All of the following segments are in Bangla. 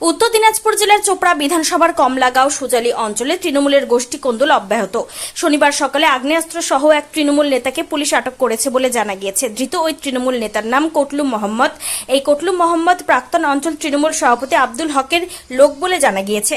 উত্তর দিনাজপুর জেলার চোপড়া বিধানসভার কমলাগাঁও সুজালি অঞ্চলে তৃণমূলের গোষ্ঠী কোন্দল অব্যাহত। শনিবার সকালে আগ্নেয়াস্ত্র সহ এক তৃণমূল নেতাকে পুলিশ আটক করেছে বলে জানা গিয়েছে। ধৃত ওই তৃণমূল নেতার নাম কোটলু মোহাম্মদ। এই কোটলু মোহাম্মদ প্রাক্তন অঞ্চল তৃণমূল সভাপতি আব্দুল হকের লোক বলে জানা গিয়েছে।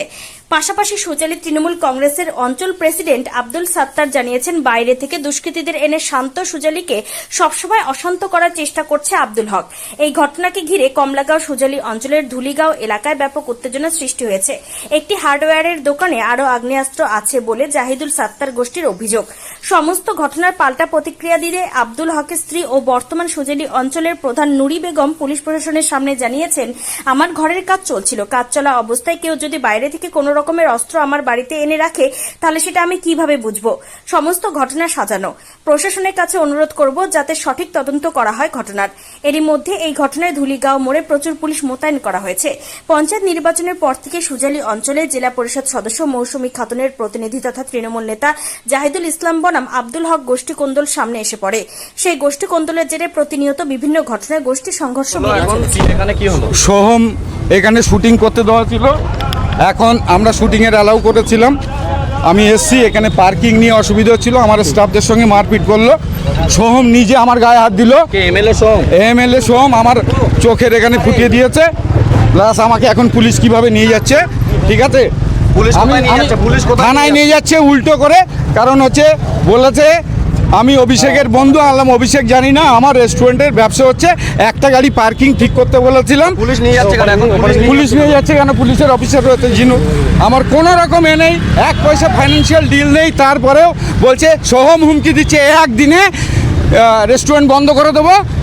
পাশাপাশি সুজালি তৃণমূল কংগ্রেসের অঞ্চল প্রেসিডেন্ট আব্দুল সাত্তার জানিয়েছেন, বাইরে থেকে দুষ্কৃতীদের এনে শান্ত সুজালিকে সবসময় অশান্ত করার চেষ্টা করছে আব্দুল হক। এই ঘটনাকে ঘিরে কমলাগাঁও সুজালি অঞ্চলের ধুলিগাঁও এলাকায় ব্যাপক উত্তেজনা সৃষ্টি হয়েছে। একটি হার্ডওয়্যারের দোকানে আরও আগ্নেয়াস্ত্র আছে বলে জাহিদুল সাত্তার গোষ্ঠীর অভিযোগ। সমস্ত ঘটনার পাল্টা প্রতিক্রিয়া দিলে আব্দুল হকের স্ত্রী ও বর্তমান সুজেলি অঞ্চলের প্রধান নুরি বেগম পুলিশ প্রশাসনের সামনে জানিয়েছেন, আমার ঘরের কাজ চলছিল। কাজ চলা অবস্থায় কেউ যদি বাইরে থেকে কোনো রকমের অস্ত্র আমার বাড়িতে এনে রাখে, তাহলে সেটা আমি কীভাবে বুঝব? সমস্ত ঘটনা সাজানো। প্রশাসনের কাছে অনুরোধ করব যাতে সঠিক তদন্ত করা হয় ঘটনার। এরই মধ্যে এই ঘটনায় ধুলিগাঁও মোড়ে প্রচুর পুলিশ মোতায়েন করা হয়েছে। পঞ্চায়েত নির্বাচনের পর থেকে সুজালি অঞ্চলে জেলা পরিষদ সদস্য মৌসুমী খাতুনের প্রতিনিধি তথা তৃণমূল নেতা জাহিদুল ইসলাম বনাম আব্দুল হক গোষ্ঠী কোন্দল সামনে এসে পড়ে। সেই গোষ্ঠী কোন্দলের জেরে প্রতিনিয়ত বিভিন্ন ঘটনায় গোষ্ঠী সংঘর্ষ সোহম এখানে শুটিং করতে দেওয়া ছিল। এখন আমরা শুটিংয়ের অ্যালাউ করেছিলাম। আমি এসছি এখানে পার্কিং নিয়ে অসুবিধা ছিল আমার স্টাফদের সঙ্গে মারপিট করল। সোহম নিজে আমার গায়ে হাত দিল। এমএলএ সং এমএলএ সোহম আমার চোখের এখানে ফুটিয়ে দিয়েছে। প্লাস আমাকে এখন পুলিশ কীভাবে নিয়ে যাচ্ছে ঠিক আছে? থানায় নিয়ে যাচ্ছে? উল্টো করে। কারণ হচ্ছে বলেছে আমি অভিষেকের বন্ধু আনলাম অভিষেক জানি না আমার রেস্টুরেন্টের ব্যবসা হচ্ছে একটা গাড়ি পার্কিং ঠিক করতে বলেছিলাম। পুলিশ নিয়ে যাচ্ছে কেন এখন? পুলিশ নিয়ে পুলিশ নিয়ে যাচ্ছে কেন? পুলিশের অফিসার রয়েছে জিনু। আমার কোনো রকম এ নেই এক পয়সা ফাইন্যান্সিয়াল ডিল নেই তারপরেও বলছে সোহম হুমকি দিচ্ছে একদিনে রেস্টুরেন্ট বন্ধ করে দেবো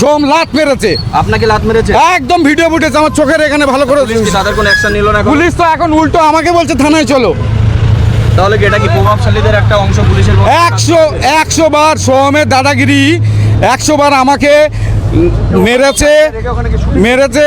সোম লাত মেরেছে। আপনাকে লাত মেরেছে? একদম ভিডিও ফুটেছে আমার চোখের এখানে ভালো করে পুলিশ তাদের কোনো অ্যাকশন নিল না? পুলিশ তো এখন উল্টো আমাকে বলছে থানায় চলো। তাহলে কি এটা কি প্রভাবশালীদের একটা অংশ পুলিশের একশো একশো বার সোহমের দাদাগিরি একশো বার আমাকে মেরেছে মেরেছে।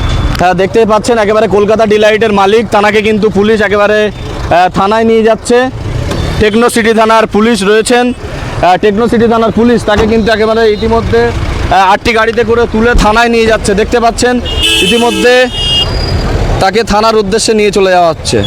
হ্যাঁ দেখতেই পাচ্ছেন, একেবারে কলকাতা ডিলাইটের মালিক তানাকে কিন্তু পুলিশ একেবারে থানায় নিয়ে যাচ্ছে। টেকনো সিটি থানার পুলিশ রয়েছেন। টেকনো সিটি থানার পুলিশ তাকে কিন্তু একেবারে ইতিমধ্যে আটটি গাড়িতে করে তুলে থানায় নিয়ে যাচ্ছে। দেখতে পাচ্ছেন, ইতিমধ্যে তাকে থানার উদ্দেশ্যে নিয়ে চলে যাওয়া হচ্ছে।